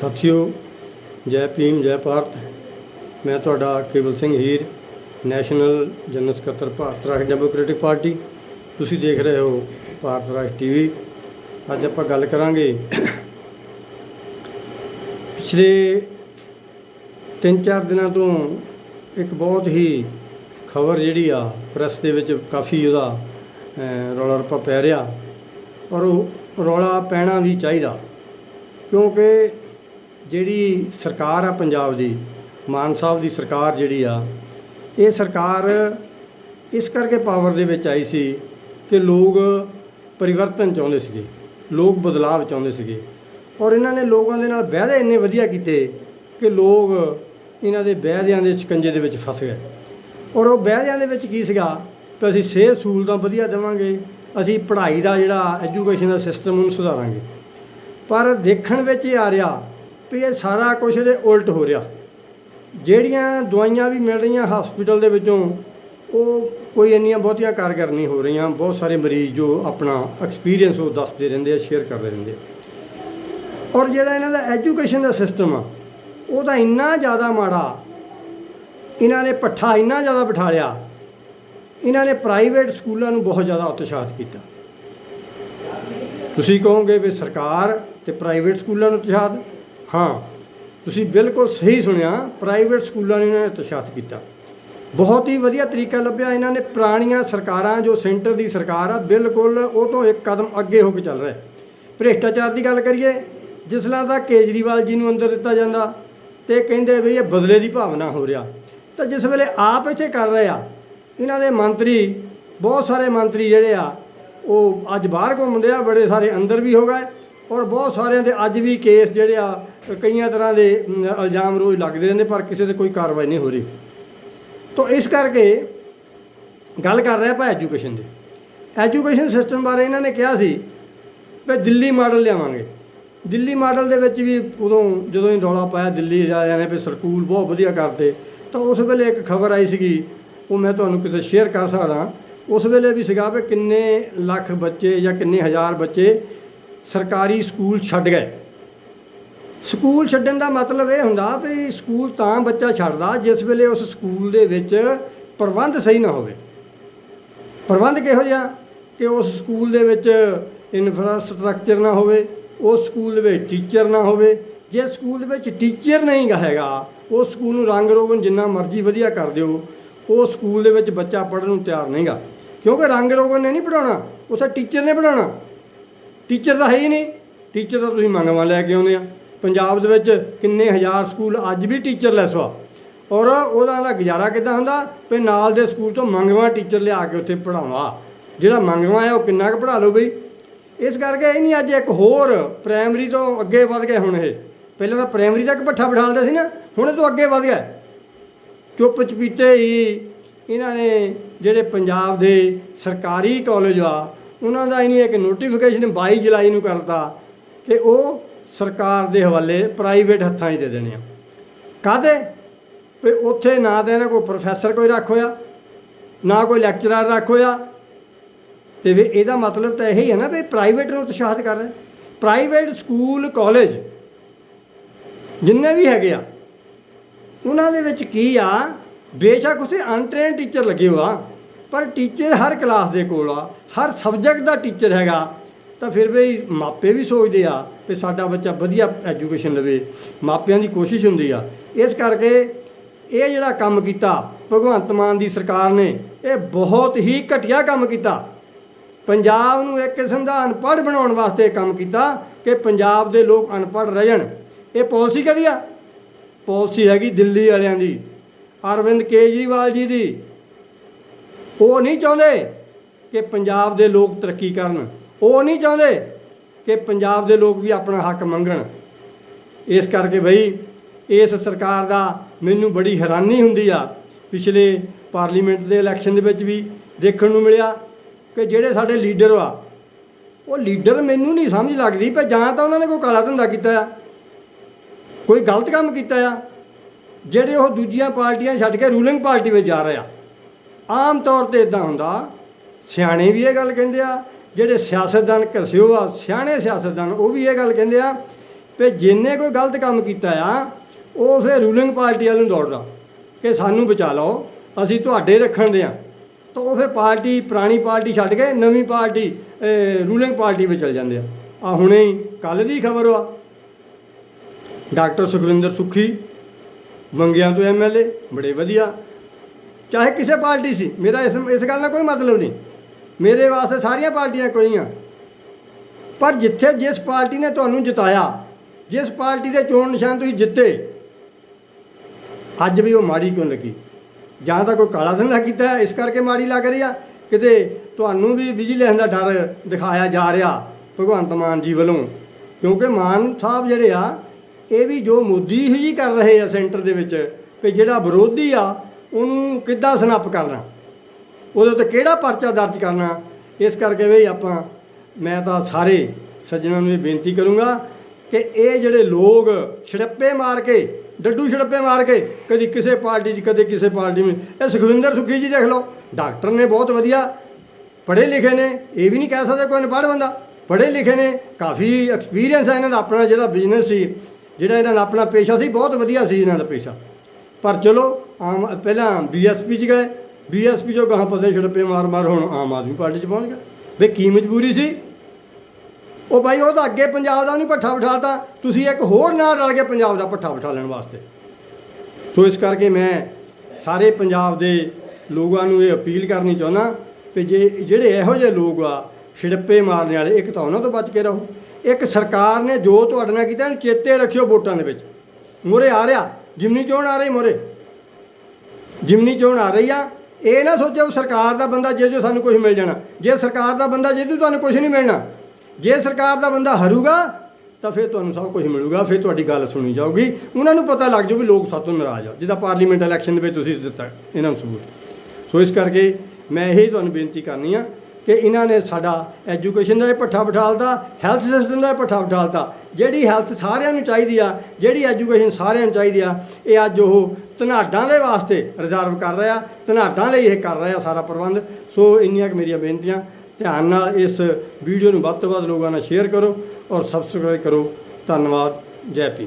ਸਾਥੀਓ, ਜੈ ਭੀਮ, ਜੈ ਭਾਰਤ। ਮੈਂ ਤੁਹਾਡਾ ਕੇਵਲ ਸਿੰਘ ਹੀਰ, ਨੈਸ਼ਨਲ ਜਨਰਲ ਸਕੱਤਰ ਭਾਰਤ ਰਾਜ ਡੈਮੋਕ੍ਰੈਟਿਕ ਪਾਰਟੀ। ਤੁਸੀਂ ਦੇਖ ਰਹੇ ਹੋ ਭਾਰਤ ਰਾਸ਼ਟਰ ਟੀਵੀ ਅੱਜ ਆਪਾਂ ਗੱਲ ਕਰਾਂਗੇ ਪਿਛਲੇ 3-4 ਦਿਨਾਂ ਤੋਂ ਇੱਕ ਬਹੁਤ ਹੀ ਖਬਰ ਜਿਹੜੀ ਆ, ਪ੍ਰੈਸ ਦੇ ਵਿੱਚ ਕਾਫੀ ਉਹਦਾ ਰੌਲਾ ਰੱਪਾ ਪੈ ਰਿਹਾ। ਔਰ ਉਹ ਰੌਲਾ ਪੈਣਾ ਵੀ ਚਾਹੀਦਾ। ਕਿਉਂਕਿ ਜਿਹੜੀ ਸਰਕਾਰ ਆ ਪੰਜਾਬ ਦੀ, ਮਾਨ ਸਾਹਿਬ ਦੀ ਸਰਕਾਰ ਜਿਹੜੀ ਆ, ਇਹ ਸਰਕਾਰ ਇਸ ਕਰਕੇ ਪਾਵਰ ਦੇ ਵਿੱਚ ਆਈ ਸੀ ਕਿ ਲੋਕ ਪਰਿਵਰਤਨ ਚਾਹੁੰਦੇ ਸੀਗੇ, ਲੋਕ ਬਦਲਾਵ ਚਾਹੁੰਦੇ ਸੀਗੇ। ਔਰ ਇਹਨਾਂ ਨੇ ਲੋਕਾਂ ਦੇ ਨਾਲ ਵਾਅਦੇ ਇੰਨੇ ਵਧੀਆ ਕੀਤੇ ਕਿ ਲੋਕ ਇਹਨਾਂ ਦੇ ਵਾਅਦਿਆਂ ਦੇ ਸ਼ਿਕੰਜੇ ਦੇ ਵਿੱਚ ਫਸ ਗਏ। ਔਰ ਉਹ ਵਾਅਦਿਆਂ ਦੇ ਵਿੱਚ ਕੀ ਸੀਗਾ? ਕਿ ਅਸੀਂ ਸਿਹਤ ਸਹੂਲਤਾਂ ਵਧੀਆ ਦੇਵਾਂਗੇ, ਅਸੀਂ ਪੜ੍ਹਾਈ ਦਾ ਜਿਹੜਾ ਐਜੂਕੇਸ਼ਨ ਦਾ ਸਿਸਟਮ ਉਹਨੂੰ ਸੁਧਾਰਾਂਗੇ। ਪਰ ਦੇਖਣ ਵਿੱਚ ਇਹ ਆ ਰਿਹਾ ਵੀ ਇਹ ਸਾਰਾ ਕੁਝ ਇਹਦੇ ਉਲਟ ਹੋ ਰਿਹਾ। ਜਿਹੜੀਆਂ ਦਵਾਈਆਂ ਵੀ ਮਿਲ ਰਹੀਆਂ ਹਸਪੀਟਲ ਦੇ ਵਿੱਚੋਂ, ਉਹ ਕੋਈ ਇੰਨੀਆਂ ਬਹੁਤੀਆਂ ਕਾਰਗਰ ਨਹੀਂ ਹੋ ਰਹੀਆਂ। ਬਹੁਤ ਸਾਰੇ ਮਰੀਜ਼ ਜੋ ਆਪਣਾ ਐਕਸਪੀਰੀਅੰਸ ਉਹ ਦੱਸਦੇ ਰਹਿੰਦੇ ਆ ਸ਼ੇਅਰ ਕਰਦੇ ਰਹਿੰਦੇ ਔਰ ਜਿਹੜਾ ਇਹਨਾਂ ਦਾ ਐਜੂਕੇਸ਼ਨ ਦਾ ਸਿਸਟਮ ਆ, ਉਹ ਤਾਂ ਇੰਨਾ ਜ਼ਿਆਦਾ ਮਾੜਾ, ਇਹਨਾਂ ਨੇ ਪੱਠਾ ਇੰਨਾ ਜ਼ਿਆਦਾ ਬਿਠਾ ਲਿਆ, ਇਹਨਾਂ ਨੇ ਪ੍ਰਾਈਵੇਟ ਸਕੂਲਾਂ ਨੂੰ ਬਹੁਤ ਜ਼ਿਆਦਾ ਉਤਸ਼ਾਹਿਤ ਕੀਤਾ। ਤੁਸੀਂ ਕਹੋਗੇ ਵੀ ਸਰਕਾਰ ਤੇ ਪ੍ਰਾਈਵੇਟ ਸਕੂਲਾਂ ਨੂੰ ਉਤਸ਼ਾਹਿਤ ਹਾਂ। ਤੁਸੀਂ ਬਿਲਕੁਲ ਸਹੀ ਸੁਣਿਆ ਪ੍ਰਾਈਵੇਟ ਸਕੂਲਾਂ ਨੂੰ ਇਹਨਾਂ ਨੇ ਉਤਸ਼ਾਹਿਤ ਕੀਤਾ। ਬਹੁਤ ਹੀ ਵਧੀਆ ਤਰੀਕਾ ਲੱਭਿਆ ਇਹਨਾਂ ਨੇ ਪੁਰਾਣੀਆਂ ਸਰਕਾਰਾਂ ਜੋ ਸੈਂਟਰ ਦੀ ਸਰਕਾਰ ਆ ਬਿਲਕੁਲ ਉਹ ਤੋਂ ਇੱਕ ਕਦਮ ਅੱਗੇ ਹੋ ਕੇ ਚੱਲ ਰਿਹਾ ਭ੍ਰਿਸ਼ਟਾਚਾਰ ਦੀ ਗੱਲ ਕਰੀਏ ਜਿਸਲਾਂ ਦਾ ਕੇਜਰੀਵਾਲ ਜੀ ਨੂੰ ਅੰਦਰ ਦਿੱਤਾ ਜਾਂਦਾ ਤੇ ਕਹਿੰਦੇ ਵੀ ਇਹ ਬਦਲੇ ਦੀ ਭਾਵਨਾ ਹੋ ਰਿਹਾ। ਤਾਂ ਜਿਸ ਵੇਲੇ ਆਪ ਇੱਥੇ ਕਰ ਰਹੇ ਆ ਇਹਨਾਂ ਦੇ ਮੰਤਰੀ ਬਹੁਤ ਸਾਰੇ ਮੰਤਰੀ ਜਿਹੜੇ ਆ ਉਹ ਅੱਜ ਬਾਹਰ ਘੁੰਮਦੇ ਆ ਬੜੇ ਸਾਰੇ ਅੰਦਰ ਵੀ ਹੋ ਗਏ। ਔਰ ਬਹੁਤ ਸਾਰਿਆਂ ਦੇ ਅੱਜ ਵੀ ਕੇਸ ਜਿਹੜੇ ਆ, ਕਈਆਂ ਤਰ੍ਹਾਂ ਦੇ ਇਲਜ਼ਾਮ ਰੋਜ਼ ਲੱਗਦੇ ਰਹਿੰਦੇ, ਪਰ ਕਿਸੇ ਤੇ ਕੋਈ ਕਾਰਵਾਈ ਨਹੀਂ ਹੋ ਰਹੀ। ਤਾਂ ਇਸ ਕਰਕੇ ਗੱਲ ਕਰ ਰਿਹਾ ਆਪਾਂ ਐਜੂਕੇਸ਼ਨ ਦੀ। ਐਜੂਕੇਸ਼ਨ ਸਿਸਟਮ ਬਾਰੇ ਇਹਨਾਂ ਨੇ ਕਿਹਾ ਸੀ ਵੀ ਦਿੱਲੀ ਮਾਡਲ ਲਿਆਵਾਂਗੇ। ਦਿੱਲੀ ਮਾਡਲ ਦੇ ਵਿੱਚ ਵੀ ਉਦੋਂ ਜਦੋਂ ਹੀ ਰੌਲਾ ਪਾਇਆ, ਦਿੱਲੀ ਵਾਲਿਆਂ ਨੇ ਵੀ ਸਕੂਲ ਬਹੁਤ ਵਧੀਆ ਕਰਦੇ, ਤਾਂ ਉਸ ਵੇਲੇ ਇੱਕ ਖਬਰ ਆਈ ਸੀਗੀ, ਉਹ ਮੈਂ ਤੁਹਾਨੂੰ ਕਿਤੇ ਸ਼ੇਅਰ ਕਰ ਸਕਦਾ। ਉਸ ਵੇਲੇ ਵੀ ਸੀਗਾ ਵੀ ਕਿੰਨੇ ਲੱਖ ਬੱਚੇ ਜਾਂ ਕਿੰਨੇ ਹਜ਼ਾਰ ਬੱਚੇ ਸਰਕਾਰੀ ਸਕੂਲ ਛੱਡ ਗਏ। ਸਕੂਲ ਛੱਡਣ ਦਾ ਮਤਲਬ ਇਹ ਹੁੰਦਾ ਵੀ ਸਕੂਲ ਤਾਂ ਬੱਚਾ ਛੱਡਦਾ ਜਿਸ ਵੇਲੇ ਉਸ ਸਕੂਲ ਦੇ ਵਿੱਚ ਪ੍ਰਬੰਧ ਸਹੀ ਨਾ ਹੋਵੇ। ਪ੍ਰਬੰਧ ਕਿਹੋ ਜਿਹਾ? ਕਿ ਉਸ ਸਕੂਲ ਦੇ ਵਿੱਚ ਇਨਫਰਾਸਟ੍ਰਕਚਰ ਨਾ ਹੋਵੇ, ਉਸ ਸਕੂਲ ਦੇ ਵਿੱਚ ਟੀਚਰ ਨਾ ਹੋਵੇ। ਜੇ ਸਕੂਲ ਦੇ ਵਿੱਚ ਟੀਚਰ ਨਹੀਂ ਹੈਗਾ, ਉਸ ਸਕੂਲ ਨੂੰ ਰੰਗ ਰੋਗਨ ਜਿੰਨਾ ਮਰਜ਼ੀ ਵਧੀਆ ਕਰ ਦਿਓ ਉਹ ਸਕੂਲ ਦੇ ਵਿੱਚ ਬੱਚਾ ਪੜ੍ਹਨ ਨੂੰ ਤਿਆਰ ਨਹੀਂਗਾ ਕਿਉਂਕਿ ਰੰਗ ਰੋਗਨ ਨੇ ਨਹੀਂ ਪੜਾਉਣਾ ਉੱਥੇ ਟੀਚਰ ਨੇ ਪੜਾਉਣਾ ਟੀਚਰ ਤਾਂ ਹੈ ਹੀ ਨਹੀਂ। ਟੀਚਰ ਤਾਂ ਤੁਸੀਂ ਮੰਗਵਾ ਲੈ ਕੇ ਆਉਂਦੇ ਆ। ਪੰਜਾਬ ਦੇ ਵਿੱਚ ਕਿੰਨੇ ਹਜ਼ਾਰ ਸਕੂਲ ਅੱਜ ਵੀ ਟੀਚਰ ਲੈਸ ਆ। ਔਰ ਉਹਦਾ ਦਾ ਗੁਜ਼ਾਰਾ ਕਿੱਦਾਂ ਹੁੰਦਾ? ਵੀ ਨਾਲ ਦੇ ਸਕੂਲ ਤੋਂ ਮੰਗਵਾ ਟੀਚਰ ਲਿਆ ਕੇ ਉੱਥੇ ਪੜਾਉਣਾ ਜਿਹੜਾ ਮੰਗਵਾ ਹੈ ਉਹ ਕਿੰਨਾ ਕੁ ਪੜਾ ਲਓ ਬਈ? ਇਸ ਕਰਕੇ ਇਹ ਨਹੀਂ ਅੱਜ ਇੱਕ ਹੋਰ ਪ੍ਰਾਇਮਰੀ ਤੋਂ ਅੱਗੇ ਵੱਧ ਗਏ ਹੁਣ ਇਹ। ਪਹਿਲਾਂ ਤਾਂ ਪ੍ਰਾਇਮਰੀ ਤੱਕ ਪੱਠਾ ਬਿਠਾਉਂਦੇ ਸੀ ਨਾ, ਹੁਣ ਇਹ ਤੋਂ ਅੱਗੇ ਵੱਧ ਗਿਆ ਚੁੱਪ ਚਪੀਤੇ ਹੀ ਇਹਨਾਂ ਨੇ ਜਿਹੜੇ ਪੰਜਾਬ ਦੇ ਸਰਕਾਰੀ ਕਾਲਜ ਆ ਉਹਨਾਂ ਦਾ ਇਹਨੇ ਇੱਕ ਨੋਟੀਫਿਕੇਸ਼ਨ 22 ਜੁਲਾਈ ਨੂੰ ਕਰਤਾ ਕਿ ਉਹ ਸਰਕਾਰ ਦੇ ਹਵਾਲੇ ਪ੍ਰਾਈਵੇਟ ਹੱਥਾਂ 'ਚ ਦੇ ਦੇਣੇ ਆ। ਕਾਹਦੇ? ਵੀ ਉੱਥੇ ਨਾ ਤਾਂ ਇਹਨਾਂ ਕੋਈ ਪ੍ਰੋਫੈਸਰ ਕੋਈ ਰੱਖ ਹੋਇਆ, ਨਾ ਕੋਈ ਲੈਕਚਰਰ ਰੱਖ ਹੋਇਆ। ਤੇ ਵੀ ਇਹਦਾ ਮਤਲਬ ਤਾਂ ਇਹੀ ਹੈ ਨਾ ਵੀ ਪ੍ਰਾਈਵੇਟ ਨੂੰ ਉਤਸ਼ਾਹਿਤ ਕਰ ਰਹੇ। ਪ੍ਰਾਈਵੇਟ ਸਕੂਲ ਕਾਲਜ ਜਿੰਨੇ ਵੀ ਹੈਗੇ ਆ, ਉਹਨਾਂ ਦੇ ਵਿੱਚ ਕੀ ਆ? ਬੇਸ਼ੱਕ ਉੱਥੇ ਅਨਟ੍ਰੇਨਡ ਟੀਚਰ ਲੱਗੇ ਹੋਆ ਪਰ ਟੀਚਰ ਹਰ ਕਲਾਸ ਦੇ ਕੋਲ ਆ, ਹਰ ਸਬਜੈਕਟ ਦਾ ਟੀਚਰ ਹੈਗਾ, ਤਾਂ ਫਿਰ ਵੀ ਮਾਪੇ ਵੀ ਸੋਚਦੇ ਆ ਕਿ ਸਾਡਾ ਬੱਚਾ ਵਧੀਆ ਐਜੂਕੇਸ਼ਨ ਲਵੇ, ਮਾਪਿਆਂ ਦੀ ਕੋਸ਼ਿਸ਼ ਹੁੰਦੀ ਆ। ਇਸ ਕਰਕੇ ਇਹ ਜਿਹੜਾ ਕੰਮ ਕੀਤਾ, ਭਗਵੰਤ ਮਾਨ ਦੀ ਸਰਕਾਰ ਨੇ, ਇਹ ਬਹੁਤ ਹੀ ਘਟੀਆ ਕੰਮ ਕੀਤਾ। ਪੰਜਾਬ ਨੂੰ ਇੱਕ ਕਿਸਮ ਦਾ ਅਨਪੜ੍ਹ ਬਣਾਉਣ ਵਾਸਤੇ ਕੰਮ ਕੀਤਾ ਕਿ ਪੰਜਾਬ ਦੇ ਲੋਕ ਅਨਪੜ੍ਹ ਰਹਿ ਜਾਣ ਇਹ ਪਾਲਿਸੀ ਕਦੀ ਆ? ਪਾਲਿਸੀ ਹੈਗੀ ਦਿੱਲੀ ਵਾਲਿਆਂ ਦੀ, ਅਰਵਿੰਦ ਕੇਜਰੀਵਾਲ ਜੀ ਦੀ ਉਹ ਨਹੀਂ ਚਾਹੁੰਦੇ ਕਿ ਪੰਜਾਬ ਦੇ ਲੋਕ ਤਰੱਕੀ ਕਰਨ। ਉਹ ਨਹੀਂ ਚਾਹੁੰਦੇ ਕਿ ਪੰਜਾਬ ਦੇ ਲੋਕ ਵੀ ਆਪਣਾ ਹੱਕ ਮੰਗਣ। ਇਸ ਕਰਕੇ ਬਈ, ਇਸ ਸਰਕਾਰ ਦਾ ਮੈਨੂੰ ਬੜੀ ਹੈਰਾਨੀ ਹੁੰਦੀ ਆ। ਪਿਛਲੇ ਪਾਰਲੀਮੈਂਟ ਦੇ ਇਲੈਕਸ਼ਨ ਦੇ ਵਿੱਚ ਵੀ ਦੇਖਣ ਨੂੰ ਮਿਲਿਆ ਕਿ ਜਿਹੜੇ ਸਾਡੇ ਲੀਡਰ ਆ, ਉਹ ਲੀਡਰ ਮੈਨੂੰ ਨਹੀਂ ਸਮਝ ਲੱਗਦੀ ਪਰ ਜਾਂ ਤਾਂ ਉਹਨਾਂ ਨੇ ਕੋਈ ਕਾਲਾ ਧੰਦਾ ਕੀਤਾ ਆ, ਕੋਈ ਗਲਤ ਕੰਮ ਕੀਤਾ ਆ, ਜਿਹੜੇ ਉਹ ਦੂਜੀਆਂ ਪਾਰਟੀਆਂ ਛੱਡ ਕੇ ਰੂਲਿੰਗ ਪਾਰਟੀ ਵਿੱਚ ਜਾ ਰਹੇ ਆ। ਆਮ ਤੌਰ ਤੇ ਇਦਾਂ ਹੁੰਦਾ, ਸਿਆਣੇ ਵੀ ਇਹ ਗੱਲ ਕਹਿੰਦੇ ਆ, ਜਿਹੜੇ ਸਿਆਸਤਦਾਨ ਘਸਿਓ ਆ, ਸਿਆਣੇ ਸਿਆਸਤਦਾਨ ਉਹ ਵੀ ਇਹ ਗੱਲ ਕਹਿੰਦੇ ਆ ਤੇ ਜਿੰਨੇ ਕੋਈ ਗਲਤ ਕੰਮ ਕੀਤਾ ਆ, ਉਹ ਫਿਰ ਰੂਲਿੰਗ ਪਾਰਟੀ ਵੱਲ ਨੂੰ ਦੌੜਦਾ ਕਿ ਸਾਨੂੰ ਬਚਾ ਲਓ, ਅਸੀਂ ਤੁਹਾਡੇ ਰੱਖਣ ਦੇ ਆ। ਤਾਂ ਉਹ ਫਿਰ ਪਾਰਟੀ, ਪੁਰਾਣੀ ਪਾਰਟੀ ਛੱਡ ਕੇ ਨਵੀਂ ਪਾਰਟੀ ਰੂਲਿੰਗ ਪਾਰਟੀ ਵਿੱਚ ਚਲ ਜਾਂਦੇ ਆ। ਆ ਹੁਣੇ ਹੀ ਕੱਲ ਦੀ ਖਬਰ ਆ। ਡਾਕਟਰ ਸੁਖਵਿੰਦਰ ਸੁੱਖੀ ਮੰਗਿਆਂ ਤੋਂ ਐਮਐਲਏ ਬੜੇ ਵਧੀਆ। ਚਾਹੇ ਕਿਸੇ ਪਾਰਟੀ ਸੀ, ਮੇਰਾ ਇਸ ਇਸ ਗੱਲ ਨਾਲ ਕੋਈ ਮਤਲਬ ਨਹੀਂ। ਮੇਰੇ ਵਾਸਤੇ ਸਾਰੀਆਂ ਪਾਰਟੀਆਂ ਕੋਈ ਆ ਪਰ ਜਿੱਥੇ ਜਿਸ ਪਾਰਟੀ ਨੇ ਤੁਹਾਨੂੰ ਜਿਤਾਇਆ, ਜਿਸ ਪਾਰਟੀ ਦੇ ਚੋਣ ਨਿਸ਼ਾਨ ਤੁਸੀਂ ਜਿੱਤੇ, ਅੱਜ ਵੀ ਉਹ ਮਾੜੀ ਕਿਉਂ ਲੱਗੀ? ਜਾਂ ਤਾਂ ਕੋਈ ਕਾਲਾ ਧੰਦਾ ਕੀਤਾ, ਇਸ ਕਰਕੇ ਮਾੜੀ ਲੱਗ ਰਹੀ ਆ? ਕਿਤੇ ਤੁਹਾਨੂੰ ਵੀ ਵਿਜੀਲੈਂਸ ਦਾ ਡਰ ਦਿਖਾਇਆ ਜਾ ਰਿਹਾ, ਭਗਵੰਤ ਮਾਨ ਜੀ ਵੱਲੋਂ? ਕਿਉਂਕਿ ਮਾਨ ਸਾਹਿਬ ਜਿਹੜੇ ਆ, ਇਹ ਵੀ ਜੋ ਮੋਦੀ ਜੀ ਕਰ ਰਹੇ ਆ ਸੈਂਟਰ ਦੇ ਵਿੱਚ ਕਿ ਜਿਹੜਾ ਵਿਰੋਧੀ ਆ ਉਹਨੂੰ ਕਿੱਦਾਂ ਸਨੱਪ ਕਰਨਾ? ਉਹਦੇ ਉੱਤੇ ਕਿਹੜਾ ਪਰਚਾ ਦਰਜ ਕਰਨਾ? ਇਸ ਕਰਕੇ ਵੀ ਆਪਾਂ, ਮੈਂ ਤਾਂ ਸਾਰੇ ਸੱਜਣਾਂ ਨੂੰ ਇਹ ਬੇਨਤੀ ਕਰੂੰਗਾ ਕਿ ਇਹ ਜਿਹੜੇ ਲੋਕ ਛੜੱਪੇ ਮਾਰ ਕੇ, ਡੱਡੂ ਛੜੱਪੇ ਮਾਰ ਕੇ ਕਦੀ ਕਿਸੇ ਪਾਰਟੀ 'ਚ, ਕਦੇ ਕਿਸੇ ਪਾਰਟੀ ਵਿੱਚ, ਇਹ ਸੁਖਵਿੰਦਰ ਸੁਖੀ ਜੀ ਦੇਖ ਲਓ, ਡਾਕਟਰ ਨੇ ਬਹੁਤ ਵਧੀਆ ਪੜ੍ਹੇ ਲਿਖੇ ਨੇ, ਇਹ ਵੀ ਨਹੀਂ ਕਹਿ ਸਕਦੇ ਕੋਈ ਅਨਪੜ੍ਹ ਬੰਦਾ, ਪੜ੍ਹੇ ਲਿਖੇ ਨੇ, ਕਾਫੀ ਐਕਸਪੀਰੀਅੰਸ ਹੈ ਇਹਨਾਂ ਦਾ, ਆਪਣਾ ਜਿਹੜਾ ਬਿਜ਼ਨਸ ਸੀ, ਜਿਹੜਾ ਇਹਨਾਂ ਦਾ ਆਪਣਾ ਪੇਸ਼ਾ ਸੀ, ਬਹੁਤ ਵਧੀਆ ਸੀ ਇਹਨਾਂ ਦਾ ਪੇਸ਼ਾ। ਪਰ ਚਲੋ ਆਮ ਪਹਿਲਾਂ ਬੀਐਸਪੀ 'ਚ ਗਏ, ਬੀਐਸਪੀ ਚੋਂ ਗਾਂ ਪਸੇ ਛੜਪੇ ਮਾਰ ਮਾਰ ਹੁਣ ਆਮ ਆਦਮੀ ਪਾਰਟੀ 'ਚ ਪਹੁੰਚ ਗਿਆ ਵੇ ਕੀ ਮਜਬੂਰੀ ਸੀ? ਉਹ ਭਾਈ ਉਹ ਤਾਂ ਅੱਗੇ ਪੰਜਾਬ ਦਾ ਨਹੀਂ ਪੱਠਾ ਬਿਠਾਤਾ, ਤੁਸੀਂ ਇੱਕ ਹੋਰ ਨਾਲ ਰਲ ਕੇ ਪੰਜਾਬ ਦਾ ਪੱਠਾ ਬਿਠਾ ਲੈਣ ਵਾਸਤੇ। ਸੋ ਇਸ ਕਰਕੇ ਮੈਂ ਸਾਰੇ ਪੰਜਾਬ ਦੇ ਲੋਕਾਂ ਨੂੰ ਇਹ ਅਪੀਲ ਕਰਨੀ ਚਾਹੁੰਦਾ ਕਿ ਜੇ ਜਿਹੜੇ ਇਹੋ ਜਿਹੇ ਲੋਕ ਆ, ਛਿੜੱਪੇ ਮਾਰਨ ਵਾਲੇ, ਇੱਕ ਤਾਂ ਉਹਨਾਂ ਤੋਂ ਬਚ ਕੇ ਰਹੋ। ਇੱਕ ਸਰਕਾਰ ਨੇ ਜੋ ਤੁਹਾਡੇ ਨਾਲ ਕੀਤਾ ਚੇਤੇ ਰੱਖਿਓ ਵੋਟਾਂ ਦੇ ਵਿੱਚ। ਮੁਰੇ ਆ ਰਿਹਾ ਜਿਮਨੀ ਚੋਣ ਆ ਰਹੀ ਮੁਰੇ ਜਿਮਨੀ ਚੋਣ ਆ ਰਹੀ ਆ, ਇਹ ਨਾ ਸੋਚੋ ਵੀ ਸਰਕਾਰ ਦਾ ਬੰਦਾ ਜੇ ਜੋ ਸਾਨੂੰ ਕੁਝ ਮਿਲ ਜਾਣਾ। ਜੇ ਸਰਕਾਰ ਦਾ ਬੰਦਾ ਜੇ ਤੁਹਾਨੂੰ ਕੁਝ ਨਹੀਂ ਮਿਲਣਾ। ਜੇ ਸਰਕਾਰ ਦਾ ਬੰਦਾ ਹਾਰੂਗਾ, ਤਾਂ ਫਿਰ ਤੁਹਾਨੂੰ ਸਭ ਕੁਝ ਮਿਲੂਗਾ, ਫਿਰ ਤੁਹਾਡੀ ਗੱਲ ਸੁਣੀ ਜਾਊਗੀ। ਉਹਨਾਂ ਨੂੰ ਪਤਾ ਲੱਗ ਜਾਊ ਵੀ ਲੋਕ ਸਾਤੋਂ ਨਾਰਾਜ਼ ਆ। ਜਿੱਦਾਂ ਪਾਰਲੀਮੈਂਟ ਇਲੈਕਸ਼ਨ ਦੇ ਵਿੱਚ ਤੁਸੀਂ ਦਿੱਤਾ ਇਹਨਾਂ ਨੂੰ ਸਬੂਤ। ਸੋ ਇਸ ਕਰਕੇ ਮੈਂ ਇਹ ਤੁਹਾਨੂੰ ਬੇਨਤੀ ਕਰਨੀ ਆ ਕਿ ਇਹਨਾਂ ਨੇ ਸਾਡਾ ਐਜੂਕੇਸ਼ਨ ਦਾ ਇਹ ਪੱਠਾ ਬਿਠਾਲਤਾ, ਹੈਲਥ ਸਿਸਟਮ ਦਾ ਇਹ ਪੱਠਾ ਬਿਠਾਲਤਾ। ਜਿਹੜੀ ਹੈਲਥ ਸਾਰਿਆਂ ਨੂੰ ਚਾਹੀਦੀ ਆ, ਜਿਹੜੀ ਐਜੂਕੇਸ਼ਨ ਸਾਰਿਆਂ ਨੂੰ ਚਾਹੀਦੀ ਆ, ਇਹ ਅੱਜ ਉਹ ਧਨਾਡਾਂ ਦੇ ਵਾਸਤੇ ਰਿਜ਼ਰਵ ਕਰ ਰਿਹਾ, ਧਨਾਡਾਂ ਲਈ ਇਹ ਕਰ ਰਿਹਾ ਸਾਰਾ ਪ੍ਰਬੰਧ। ਸੋ ਇੰਨੀਆਂ ਕੁ ਮੇਰੀਆਂ ਬੇਨਤੀਆਂ। ਧਿਆਨ ਨਾਲ ਇਸ ਵੀਡੀਓ ਨੂੰ ਵੱਧ ਤੋਂ ਵੱਧ ਲੋਕਾਂ ਨਾਲ ਸ਼ੇਅਰ ਕਰੋ ਔਰ ਸਬਸਕ੍ਰਾਈਬ ਕਰੋ। ਧੰਨਵਾਦ। ਜੈ ਪੀ